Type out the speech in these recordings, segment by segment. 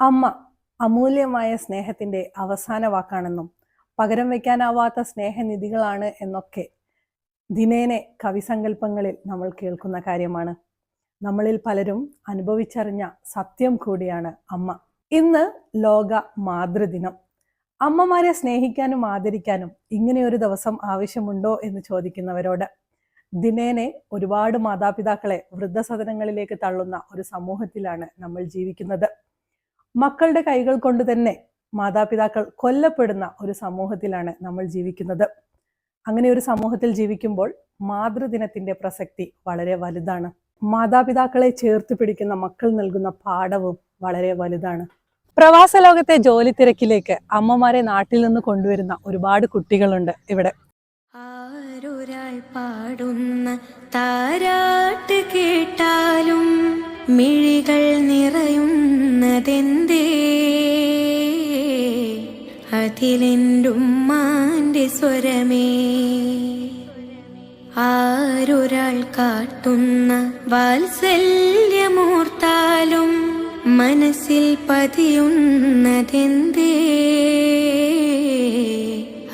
അമ്മ അമൂല്യമായ സ്നേഹത്തിന്റെ അവസാന വാക്കാണെന്നും പകരം വയ്ക്കാനാവാത്ത സ്നേഹനിധികളാണ് എന്നൊക്കെ ദിനേനെ കവിസങ്കല്പങ്ങളിൽ നമ്മൾ കേൾക്കുന്ന കാര്യമാണ്. നമ്മളിൽ പലരും അനുഭവിച്ചറിഞ്ഞ സത്യം കൂടിയാണ് അമ്മ. ഇന്ന് ലോക മാതൃദിനം. അമ്മമാരെ സ്നേഹിക്കാനും ആദരിക്കാനും ഇങ്ങനെ ഒരു ദിവസം ആവശ്യമുണ്ടോ എന്ന് ചോദിക്കുന്നവരോട് ദിനേനെ ഒരുപാട് മാതാപിതാക്കളെ വൃദ്ധസദനങ്ങളിലേക്ക് തള്ളുന്ന ഒരു സമൂഹത്തിലാണ് നമ്മൾ ജീവിക്കുന്നത്. മക്കളുടെ കൈകൾ കൊണ്ട് തന്നെ മാതാപിതാക്കൾ കൊല്ലപ്പെടുന്ന ഒരു സമൂഹത്തിലാണ് നമ്മൾ ജീവിക്കുന്നത്. അങ്ങനെ ഒരു സമൂഹത്തിൽ ജീവിക്കുമ്പോൾ മാതൃദിനത്തിന്റെ പ്രസക്തി വളരെ വലുതാണ്. മാതാപിതാക്കളെ ചേർത്ത് പിടിക്കുന്ന മക്കൾ നൽകുന്ന പാഠവും വളരെ വലുതാണ്. പ്രവാസ ലോകത്തെ ജോലി തിരക്കിലേക്ക് അമ്മമാരെ നാട്ടിൽ നിന്ന് കൊണ്ടുവരുന്ന ഒരുപാട് കുട്ടികളുണ്ട് ഇവിടെ. ആരൊരാൾ പാടുന്ന താരാട്ട് കേട്ടാലും മിഴികൾ നിറയുന്നതെന്തേ? അതിലെന്റുമ്മാന്റെ സ്വരമേ? ആരൊരാൾ കാട്ടുന്ന വാത്സല്യമോർത്താലും മനസ്സിൽ പതിയുന്നതെന്തേ?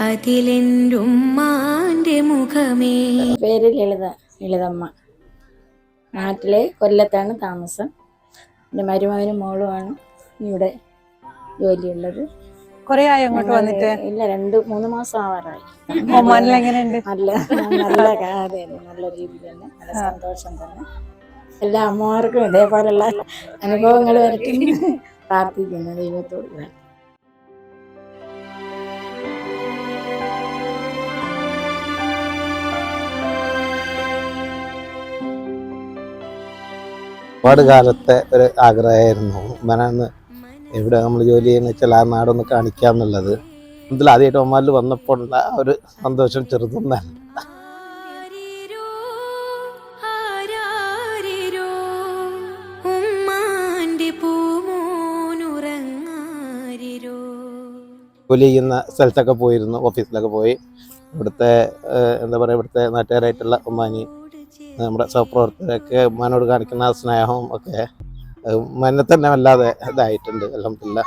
അതിലെന്റുമ്മാന്റെ മുഖമേ? പേര് ലളിത ലളിതമ്മ. നാട്ടിലെ കൊല്ലത്താണ് താമസം. എന്റെ മരുമകനും മോളുമാണ് ഇവിടെ ജോലിയുള്ളത്. കൊറേ ആയി അങ്ങോട്ട് വന്നിട്ട്? ഇല്ല രണ്ട് മൂന്ന് മാസം ആവാറായി. എങ്ങനെയുണ്ട്? നല്ല നല്ല അതെ നല്ല രീതിയിൽ തന്നെ. നല്ല സന്തോഷം തന്നെ. എല്ലാ അമ്മമാർക്കും ഇതേപോലുള്ള അനുഭവങ്ങൾ വരട്ടെ. പ്രാർത്ഥിക്കുന്നു ദൈവത്തോട്. ഒരുപാട് കാലത്തെ ഒരു ആഗ്രഹമായിരുന്നു. ഉമ്മനാന്ന് എവിടെ നമ്മൾ ജോലി ചെയ്യുന്ന വെച്ചാൽ ആ നാടൊന്ന് കാണിക്കുക എന്നുള്ളത് ഇതിൽ ആദ്യമായിട്ട് ഒമാനിൽ വന്നപ്പോൾ ഉള്ള ഒരു സന്തോഷം ചെറുതൊന്നല്ല. ജോലി ചെയ്യുന്ന സ്ഥലത്തൊക്കെ പോയിരുന്നു ഓഫീസിലൊക്കെ പോയി. ഇവിടുത്തെ എന്താ പറയുക ഇവിടുത്തെ നാട്ടുകാരായിട്ടുള്ള ഉമ്മാനി നമ്മുടെ സഹപ്രവർത്തകരൊക്കെ ഉമ്മാനോട് കാണിക്കുന്ന സ്നേഹവും ഒക്കെ ഉമ്മാനെ തന്നെ വല്ലാതെ ഇതായിട്ടുണ്ട് അലഹമില്ല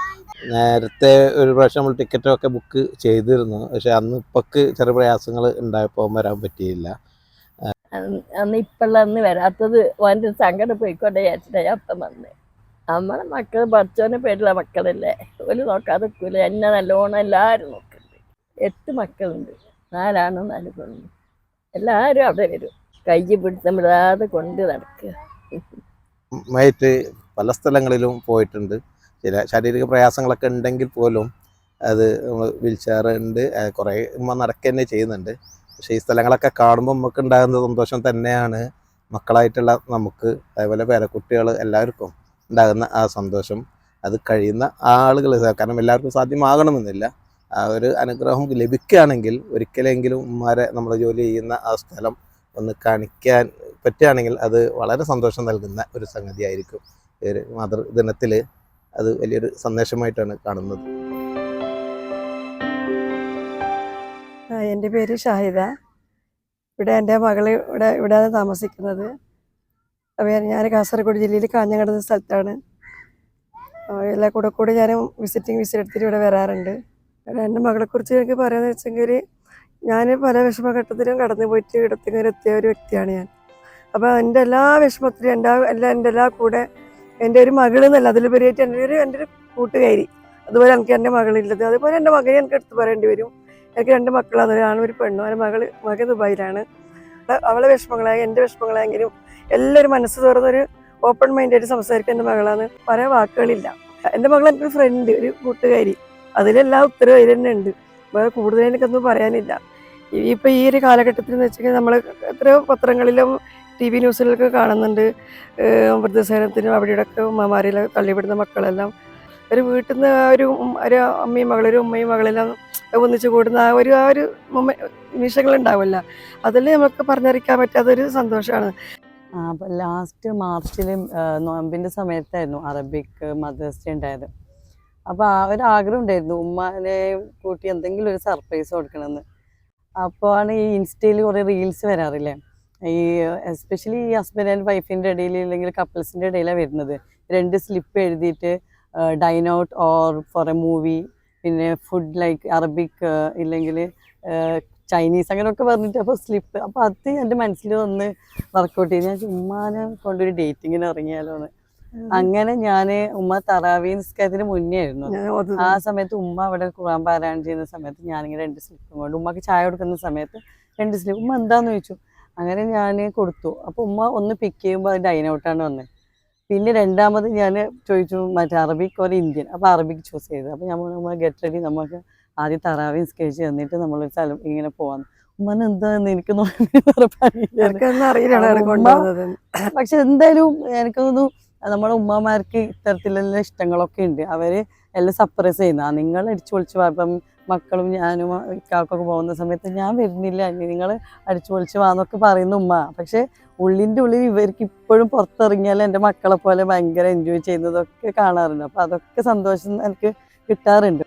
നേരത്തെ ഒരു പ്രാവശ്യം നമ്മൾ ടിക്കറ്റൊക്കെ ബുക്ക് ചെയ്തിരുന്നു പക്ഷെ അന്ന് ഇപ്പൊക്ക് ചെറിയ പ്രയാസങ്ങൾ ഉണ്ടായപ്പോൾ വരാൻ പറ്റിയില്ല. അന്ന് ഇപ്പള്ള അന്ന് വരാത്തത് ഓന്റെ സങ്കടം പോയിക്കോട്ടെ വിചാരിച്ചിട്ടാ ഞാൻ അപ്പം വന്ന്. നമ്മളെ മക്കൾ പഠിച്ചോനെ പേരുള്ള മക്കളല്ലേ ഒരു നോക്കാതെ നിൽക്കൂല എന്നെ നല്ലോണം എല്ലാവരും നോക്കുന്നുണ്ട് എട്ട് മക്കളുണ്ട് നാലാണോ നാല് പെണ്ണും. എല്ലാവരും അവിടെ വരും. കൈ പിടിച്ച് വിടാതെ കൊണ്ട് നടക്കുക. മയറ്റ് പല സ്ഥലങ്ങളിലും പോയിട്ടുണ്ട്. ചില ശാരീരിക പ്രയാസങ്ങളൊക്കെ ഉണ്ടെങ്കിൽ പോലും അത് നമ്മൾ അത് കുറേ ഉമ്മ നടക്കുക തന്നെ ചെയ്യുന്നുണ്ട്. പക്ഷേ ഈ സ്ഥലങ്ങളൊക്കെ കാണുമ്പോൾ നമുക്ക് ഉണ്ടാകുന്ന സന്തോഷം തന്നെയാണ്. മക്കളായിട്ടുള്ള നമുക്ക് അതേപോലെ പേരക്കുട്ടികൾ എല്ലാവർക്കും ഉണ്ടാകുന്ന ആ സന്തോഷം. അത് കഴിയുന്ന ആളുകൾ കാരണം എല്ലാവർക്കും സാധ്യമാകണമെന്നില്ല. ആ ഒരു അനുഗ്രഹം ലഭിക്കുകയാണെങ്കിൽ ഒരിക്കലെങ്കിലും ഉമ്മാരെ നമ്മൾ ജോലി ചെയ്യുന്ന ആ സ്ഥലം ഒന്ന് കാണിക്കാൻ പറ്റുകയാണെങ്കിൽ അത് വളരെ സന്തോഷം നൽകുന്ന ഒരു സംഗതിയായിരിക്കും. ഒരു മാതൃദിനത്തിൽ അത് വലിയൊരു സന്ദേശമായിട്ടാണ് കാണുന്നത്. എന്റെ പേര് ഷാഹിദ. ഇവിടെ എന്റെ മകൾ ഇവിടെ ഇവിടെയാണ് താമസിക്കുന്നത്. അപ്പോൾ ഞാൻ കാസർഗോഡ് ജില്ലയിൽ കാഞ്ഞങ്ങാട് എന്ന സ്ഥലത്താണ്. എല്ലാ കൂടെ കൂടെ ഞാൻ വിസിറ്റിംഗ് വിസിറ്റ് എടുത്തിട്ട് ഇവിടെ വരാറുണ്ട്. എന്റെ മകളെക്കുറിച്ച് എനിക്ക് പറയാമെന്ന് വെച്ചെങ്കിൽ ഞാൻ പല വിഷമഘട്ടത്തിലും കടന്നു പോയിട്ട് ഇടത്തിങ്ങനെ ഒരു വ്യക്തിയാണ് ഞാൻ. അപ്പോൾ എന്റെ എല്ലാ വിഷമത്തിലും എന്റെ എല്ലാ എന്റെ എല്ലാ കൂടെ എന്റെ ഒരു മകളെന്നല്ല അതിലുപരിയായിട്ട് എന്റെ ഒരു എന്റെ ഒരു കൂട്ടുകാരി. അതുപോലെ എനിക്ക് എന്റെ മകളില്ലത്. അതുപോലെ എന്റെ മകനെ എനിക്ക് എടുത്ത് പറയേണ്ടി വരും. എനിക്ക് രണ്ട് മക്കളാണ്. ഒരാണും ഒരു പെണ്ണും അവരെ മകൾ മകൻ ദുബായിലാണ്. അവളെ വിഷമങ്ങളായ എന്റെ വിഷമങ്ങളായെങ്കിലും എല്ലാവരും മനസ്സ് തുറന്നൊരു ഓപ്പൺ മൈൻഡായിട്ട് സംസാരിക്കുക എന്റെ മകളാണ്. പല വാക്കുകളില്ല. എന്റെ മകൾ എനിക്കൊരു ഫ്രണ്ട് ഒരു കൂട്ടുകാരി. അതിലെല്ലാം ഉത്തരവ് അതിൽ തന്നെ ഉണ്ട്. വേറെ കൂടുതൽ എനിക്കൊന്നും പറയാനില്ല. ഇപ്പൊ ഈ ഒരു കാലഘട്ടത്തിൽ എന്ന് വെച്ചാൽ നമ്മൾ എത്രയോ പത്രങ്ങളിലും ടി വി ന്യൂസിലൊക്കെ കാണുന്നുണ്ട്. വൃദ്ധസേനത്തിനും അവിടെയൊക്കെ ഉമ്മമാരിലെ തള്ളിവിടുന്ന മക്കളെല്ലാം. ഒരു വീട്ടിൽ നിന്ന് ഒരു ഒരു അമ്മയും മകളൊരു ഉമ്മയും മകളെല്ലാം ഒന്നിച്ച് കൂടുന്ന ആ ഒരു ആ ഒരു ഉണ്ടാവില്ല അതിൽ നമുക്ക് പറഞ്ഞറിയിക്കാൻ പറ്റാത്തൊരു സന്തോഷമാണ്. ലാസ്റ്റ് മാർച്ചിലും നോമ്പിന്റെ സമയത്തായിരുന്നു അറബിക് മദേഴ്സ് ഡേ ഉണ്ടായത്. അപ്പോൾ ആ ഒരു ആഗ്രഹം ഉണ്ടായിരുന്നു. ഉമ്മനെ കൂട്ടി എന്തെങ്കിലും ഒരു സർപ്രൈസ് കൊടുക്കണമെന്ന്. അപ്പോൾ ആണ് ഈ ഇൻസ്റ്റയിൽ കുറേ റീൽസ് വരാറില്ലേ? ഈ എസ്പെഷ്യലി ഈ ഹസ്ബൻഡ് ആൻഡ് വൈഫിന്റെ ഇടയിൽ അല്ലെങ്കിൽ കപ്പിൾസിന്റെ ഇടയിലാണ് വരുന്നത്. രണ്ട് സ്ലിപ്പ് എഴുതിയിട്ട് dine out or for a movie പിന്നെ ഫുഡ് ലൈക്ക് അറബിക് ഇല്ലെങ്കിൽ ചൈനീസ് അങ്ങനെയൊക്കെ പറഞ്ഞിട്ട് അപ്പോൾ സ്ലിപ്പ് അപ്പോൾ അത് എന്റെ മനസ്സിൽ വന്ന് വർക്കൗട്ട് ചെയ്ത് ഞാൻ ചുമ്മാനെ കൊണ്ടൊരു ഡേറ്റിങ്ങിന് ഇറങ്ങിയാലോ എന്ന് അങ്ങനെ ഞാൻ ഉമ്മ തറാവി നിസ്കാരത്തിന് മുന്നേ ആയിരുന്നു. ആ സമയത്ത് ഉമ്മ അവിടെ ഖുറാൻ പാരായണം ചെയ്യുന്ന സമയത്ത് ഞാനിങ്ങനെ രണ്ട് സ്ലിപ്പും കൊണ്ട് ഉമ്മക്ക് ചായ കൊടുക്കുന്ന സമയത്ത് രണ്ട് സ്ലിപ്പ് ഉമ്മ എന്താന്ന് ചോദിച്ചു? അങ്ങനെ ഞാൻ കൊടുത്തു. അപ്പോൾ ഉമ്മ ഒന്ന് പിക്ക് ചെയ്യുമ്പോൾ അത് ഡൈൻ ഔട്ടാണ് വന്നത് പിന്നെ രണ്ടാമത് ഞാൻ ചോദിച്ചു മറ്റേ അറബിക് ഒരു ഇന്ത്യൻ. അപ്പോൾ അറബിക് ചൂസ് ചെയ്തു. അപ്പോൾ ഞാൻ നമ്മൾ ഗെറ്റ് റെഡി നമുക്ക് ആദ്യം തറാവി നിസ്കരിച്ച് തന്നിട്ട് നമ്മൾ സ്ഥലം ഇങ്ങനെ പോവാന്ന്. ഉമ്മന് എന്താന്ന് എനിക്ക് പക്ഷെ എന്തായാലും എനിക്ക് തോന്നുന്നു നമ്മുടെ ഉമ്മമാർക്ക് ഇത്തരത്തിലുള്ള ഇഷ്ടങ്ങളൊക്കെ ഉണ്ട്. അവർ എല്ലാം സപ്രസ് ചെയ്യുന്ന. നിങ്ങൾ അടിച്ചു പൊളിച്ച് ഇപ്പം മക്കളും ഞാനും ഇക്കാക്കൊക്കെ പോകുന്ന സമയത്ത് ഞാൻ വരുന്നില്ല. നിങ്ങൾ അടിച്ചു പൊളിച്ച് വാന്നൊക്കെ പറയുന്ന ഉമ്മ. പക്ഷെ ഉള്ളിന്റെ ഉള്ളിൽ ഇവർക്ക് ഇപ്പോഴും പുറത്തിറങ്ങിയാൽ എന്റെ മക്കളെ പോലെ ഭയങ്കര എൻജോയ് ചെയ്യുന്നതൊക്കെ കാണാറുണ്ട്. അപ്പോൾ അതൊക്കെ സന്തോഷം എനിക്ക് കിട്ടാറുണ്ട്.